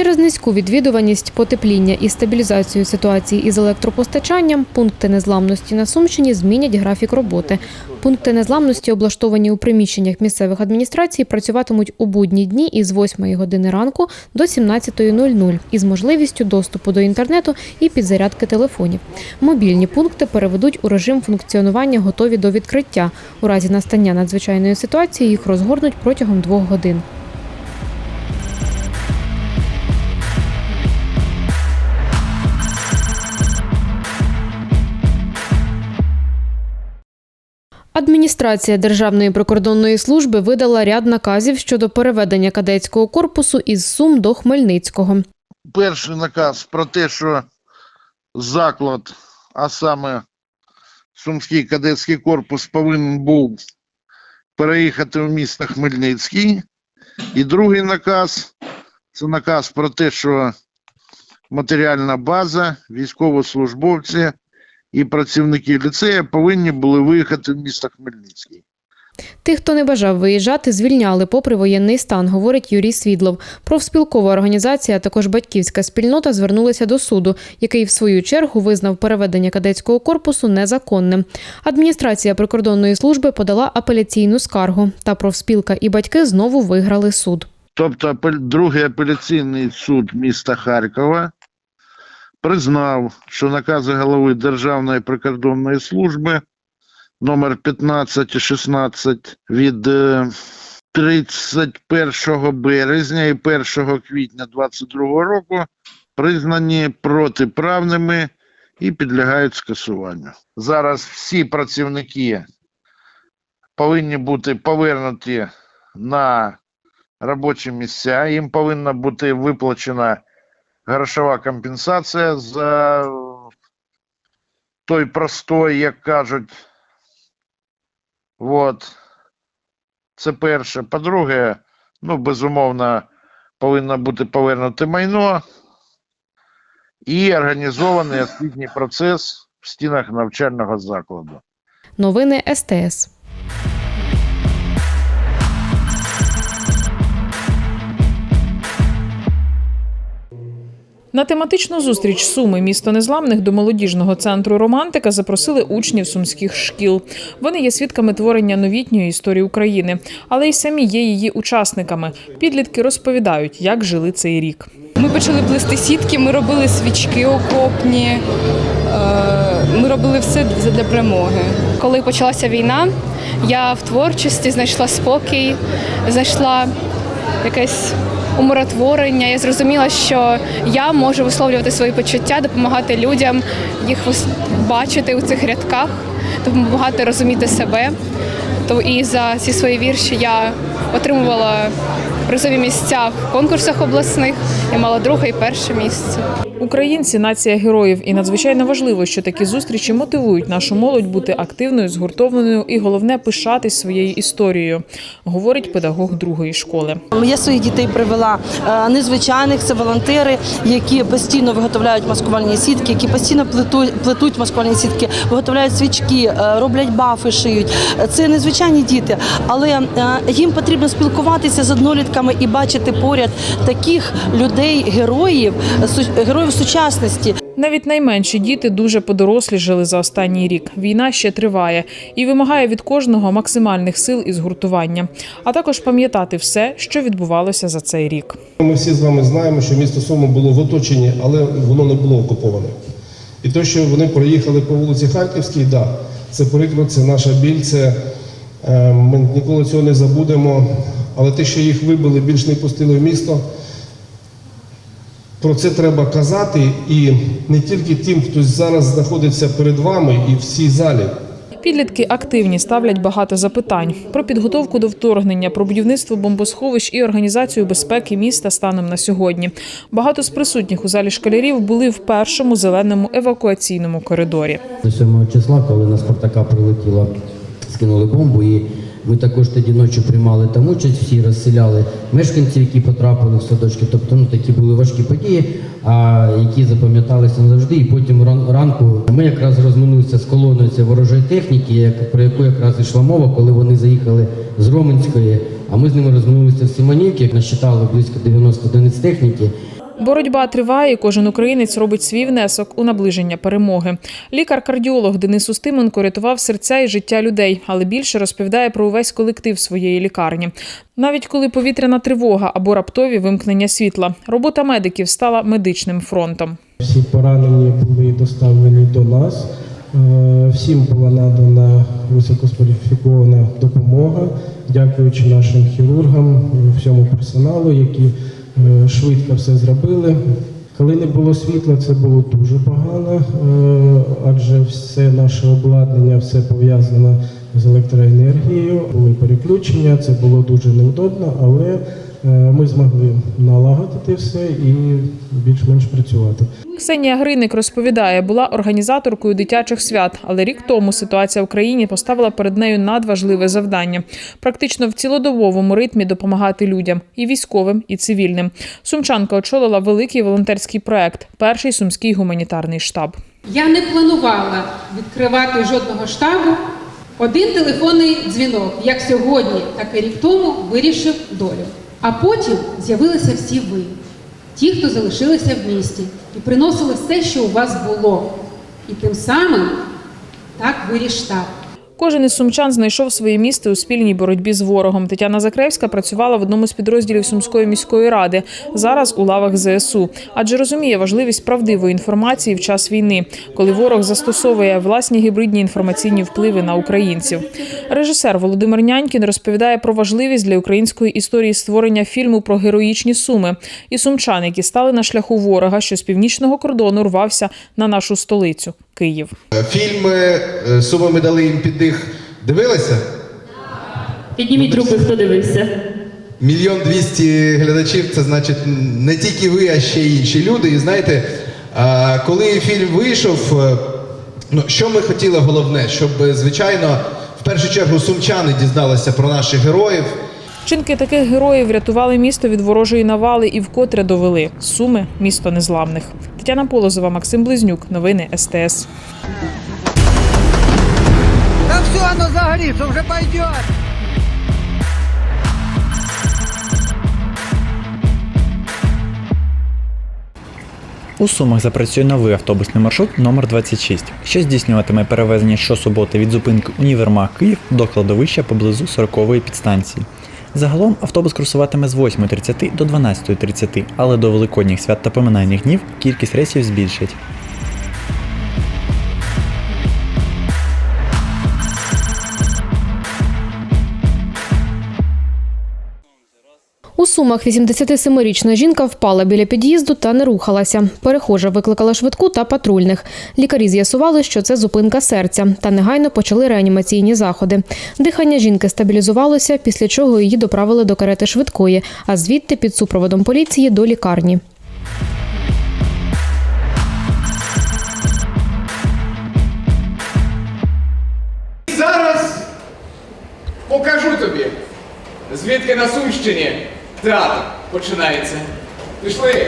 Через низьку відвідуваність, потепління і стабілізацію ситуації із електропостачанням пункти незламності на Сумщині змінять графік роботи. Пункти незламності, облаштовані у приміщеннях місцевих адміністрацій, працюватимуть у будні дні із 8 години ранку до 17.00 із можливістю доступу до інтернету і підзарядки телефонів. Мобільні пункти переведуть у режим функціонування готові до відкриття. У разі настання надзвичайної ситуації їх розгорнуть протягом двох годин. Адміністрація Державної прикордонної служби видала ряд наказів щодо переведення кадетського корпусу із Сум до Хмельницького. перший наказ про те, що заклад, а саме Сумський кадетський корпус повинен був переїхати в місто Хмельницький. І другий наказ це наказ про те, що матеріальна база, військовослужбовці і працівники ліцею повинні були виїхати в місто Хмельницький. Тих, хто не бажав виїжджати, звільняли попри воєнний стан, говорить Юрій Свідлов. Профспілкова організація, а також батьківська спільнота звернулися до суду, який в свою чергу визнав переведення кадетського корпусу незаконним. Адміністрація прикордонної служби подала апеляційну скаргу, та профспілка і батьки знову виграли суд. Тобто другий апеляційний суд міста Харкова признав, що накази голови Державної прикордонної служби номер 15 і 16 від е, 31 березня і 1 квітня 2022 року признані протиправними і підлягають скасуванню. Зараз всі працівники повинні бути повернуті на робочі місця. Їм повинна бути виплачена грошова компенсація за той простой, як кажуть. От. Це перше. По-друге, ну, безумовно, повинно бути повернуте майно і організований освітній процес в стінах навчального закладу. Новини СТС. На тематичну зустріч Суми місто незламних до молодіжного центру Романтика запросили учнів сумських шкіл. Вони є свідками творення новітньої історії України, але й самі є її учасниками. Підлітки розповідають, як жили цей рік. Ми почали плести сітки, ми робили свічки окопні, е, ми робили все для перемоги. Коли почалася війна, я в творчості знайшла спокій, знайшла якесь умиротворення. Я зрозуміла, що я можу висловлювати свої почуття, допомагати людям, їх бачити у цих рядках, допомагати розуміти себе. То і за ці свої вірші я отримувала призові місця в конкурсах обласних. Я мала друге і перше місце. Українці нація героїв, і надзвичайно важливо, що такі зустрічі мотивують нашу молодь бути активною, згуртованою і головне пишатись своєю історією, говорить педагог другої школи. Я своїх дітей привела е, незвичайних, це волонтери, які постійно виготовляють маскувальні сітки, які постійно плетуть, плетуть маскувальні сітки, виготовляють свічки, е, роблять бафи, шиють. Це незвичайні діти, але е, їм потрібно спілкуватися з однолітками і бачити поряд таких людей, героїв, е, су- сучасності. Навіть найменші діти дуже подоросліжали за останній рік. Війна ще триває і вимагає від кожного максимальних сил і згуртування, а також пам'ятати все, що відбувалося за цей рік. Ми всі з вами знаємо, що місто Суми було в оточенні, але воно не було окуповане. І те, що вони проїхали по вулиці Харківській, да, це приклад, це наша біль, це е, ми ніколи цього не забудемо. Але те, що їх вибили, більш не пустили в місто. Про це треба казати і не тільки тим, хто зараз знаходиться перед вами і в цій залі. Підлітки активні, ставлять багато запитань про підготовку до вторгнення, про будівництво бомбосховищ і організацію безпеки міста станом на сьогодні. Багато з присутніх у залі школярів були в першому зеленому евакуаційному коридорі. До 7 числа, коли на Спартака прилетіло, скинули бомбу, і ми також тоді ночі приймали там участь, всі розселяли мешканців, які потрапили в садочки. Тобто ну, такі були важкі події, а які запам'яталися назавжди. І потім ран- ранку ми якраз розминулися з колоною цієї ворожої техніки, як, про яку якраз йшла мова, коли вони заїхали з Роменської, а ми з ними розминулися в Симонівці, насчитали близько 90 одиниць техніки. Боротьба триває. і Кожен українець робить свій внесок у наближення перемоги. Лікар-кардіолог Денис Устименко рятував серця і життя людей, але більше розповідає про увесь колектив своєї лікарні. Навіть коли повітряна тривога або раптові вимкнення світла, робота медиків стала медичним фронтом. Всі поранені були доставлені до нас. Е, Всім була надана висококваліфікована допомога, дякуючи нашим хірургам, всьому персоналу, які швидко все зробили. Коли не було світла, це було дуже погано, е, адже все наше обладнання, все пов'язано з електроенергією. Були переключення, це було дуже неудобно, але е, ми змогли налагодити все і більш-менш працювати. Ксенія Гриник розповідає, була організаторкою дитячих свят, але рік тому ситуація в країні поставила перед нею надважливе завдання практично в цілодобовому ритмі допомагати людям і військовим, і цивільним. Сумчанка очолила великий волонтерський проект перший сумський гуманітарний штаб. Я не планувала відкривати жодного штабу. Один телефонний дзвінок, як сьогодні, так і рік тому, вирішив долю. А потім з'явилися всі ви, ті, хто залишилися в місті, і приносили все, що у вас було. І тим самим так виріс штаб. Кожен із сумчан знайшов своє місце у спільній боротьбі з ворогом. Тетяна Закревська працювала в одному з підрозділів Сумської міської ради, зараз у лавах ЗСУ, адже розуміє важливість правдивої інформації в час війни, коли ворог застосовує власні гібридні інформаційні впливи на українців. Режисер Володимир Нянькін розповідає про важливість для української історії створення фільму про героїчні суми і сумчан, які стали на шляху ворога, що з північного кордону рвався на нашу столицю Київ. Фільми е, Суми ми дали їм під дих. Дивилися? Підніміть руки, хто дивився. Мільйон двісті глядачів це значить не тільки ви, а ще й інші люди. І знаєте, коли фільм вийшов, е, ну що ми хотіли головне, щоб е, звичайно в першу чергу сумчани дізналися про наших героїв. Вчинки таких героїв врятували місто від ворожої навали і вкотре довели Суми місто незламних. Тетяна Полозова, Максим Близнюк. Новини СТС. Да все, оно загорится, уже пойдет. У Сумах запрацює новий автобусний маршрут номер 26 що здійснюватиме перевезення щосуботи від зупинки Універмаг Київ до кладовища поблизу 40-ї підстанції. Загалом автобус курсуватиме з 8.30 до 12.30, але до великодніх свят та поминальних днів кількість рейсів збільшать. Сумах 87-річна жінка впала біля під'їзду та не рухалася. Перехожа викликала швидку та патрульних. Лікарі з'ясували, що це зупинка серця, та негайно почали реанімаційні заходи. Дихання жінки стабілізувалося, після чого її доправили до карети швидкої, а звідти під супроводом поліції до лікарні. Зараз покажу тобі, звідки на Сумщині театр починається. Пішли.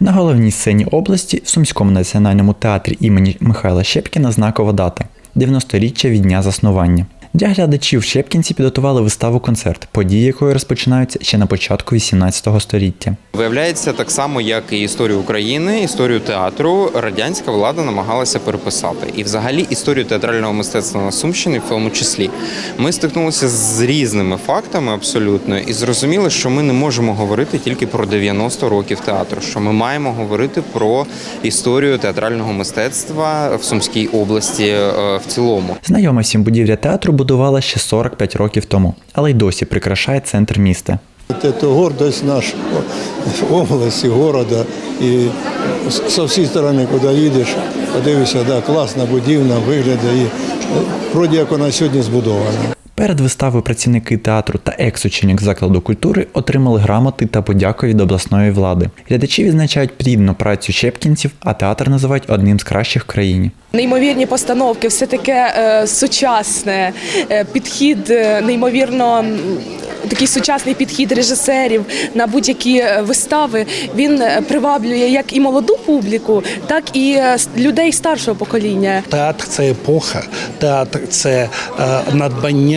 На головній сцені області в Сумському національному театрі імені Михайла Щепкіна знакова дата 90-річчя від дня заснування. Для глядачів Щепкінці підготували виставу-концерт, події якої розпочинаються ще на початку 18 століття. Виявляється, так само, як і історію України, історію театру радянська влада намагалася переписати. І взагалі історію театрального мистецтва на Сумщині, в тому числі, ми стикнулися з різними фактами абсолютно і зрозуміли, що ми не можемо говорити тільки про 90 років театру, що ми маємо говорити про історію театрального мистецтва в Сумській області е, в цілому. Знайома всім будівля театру будувала ще 45 років тому, але й досі прикрашає центр міста. Це гордость нашого області города. І со всіх сторони, куди їдеш, подивишся, да, класна будівля, виглядає. Вроді як вона сьогодні збудована. Перед виставою працівники театру та екс-ученик закладу культури отримали грамоти та подяку від обласної влади. Глядачі відзначають плідну працю щепкінців, а театр називають одним з кращих в країні. Неймовірні постановки, все таке е, сучасне, е, підхід, е, неймовірно. Такий сучасний підхід режисерів на будь-які е, вистави він е, приваблює як і молоду публіку, так і с- людей старшого покоління. Театр це епоха, театр це е,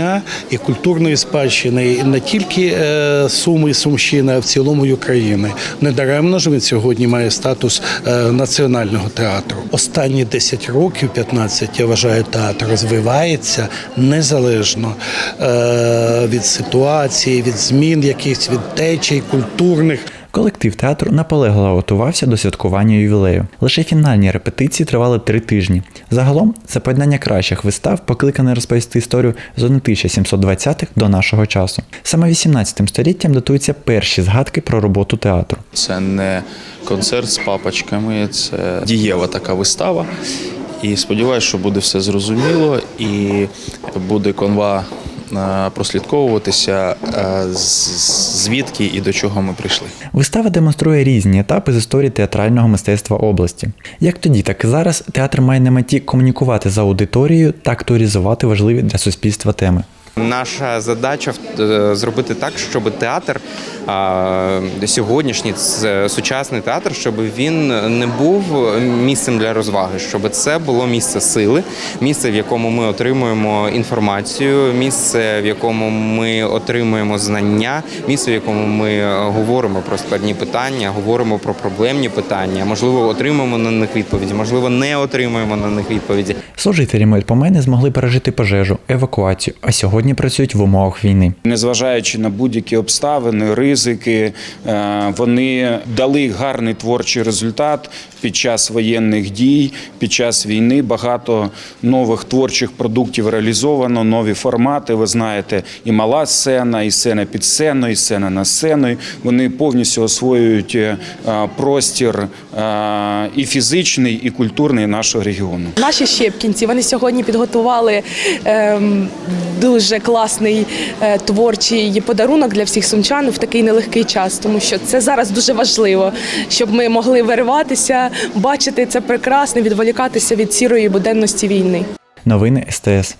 надбання і культурної спадщини і не тільки е, Суми і Сумщини, а в цілому України. Недаремно ж він сьогодні має статус е, національного театру. Останні 10 років, 15, я вважаю, театр розвивається незалежно е, від ситуації, від змін, якихось від течій культурних. Колектив театру наполегливо готувався до святкування ювілею. Лише фінальні репетиції тривали три тижні. Загалом це поєднання кращих вистав, покликане розповісти історію з 1720-х до нашого часу. Саме 18 століттям датуються перші згадки про роботу театру. Це не концерт з папочками, це дієва така вистава. І сподіваюся, що буде все зрозуміло і буде конва прослідковуватися, е, звідки і до чого ми прийшли. Вистава демонструє різні етапи з історії театрального мистецтва області. Як тоді, так і зараз театр має на меті комунікувати з аудиторією та актуалізувати важливі для суспільства теми. Наша задача е, зробити так, щоб театр а, сьогоднішній сучасний театр, щоб він не був місцем для розваги, щоб це було місце сили, місце, в якому ми отримуємо інформацію, місце, в якому ми отримуємо знання, місце, в якому ми говоримо про складні питання, говоримо про проблемні питання, можливо, отримуємо на них відповіді, можливо, не отримуємо на них відповіді. Служителі медпомени змогли пережити пожежу, евакуацію, а сьогодні працюють в умовах війни. Незважаючи на будь-які обставини, ризики, е, вони дали гарний творчий результат під час воєнних дій, під час війни. Багато нових творчих продуктів реалізовано, нові формати. Ви знаєте, і мала сцена, і сцена під сценою, і сцена на сценою. Вони повністю освоюють е, простір е, і фізичний, і культурний нашого регіону. Наші щепкінці вони сьогодні підготували ем, дуже класний е, творчий подарунок для всіх сумчан в такий нелегкий час, тому що це зараз дуже важливо, щоб ми могли вириватися, бачити це прекрасне, відволікатися від сірої буденності війни. Новини СТС.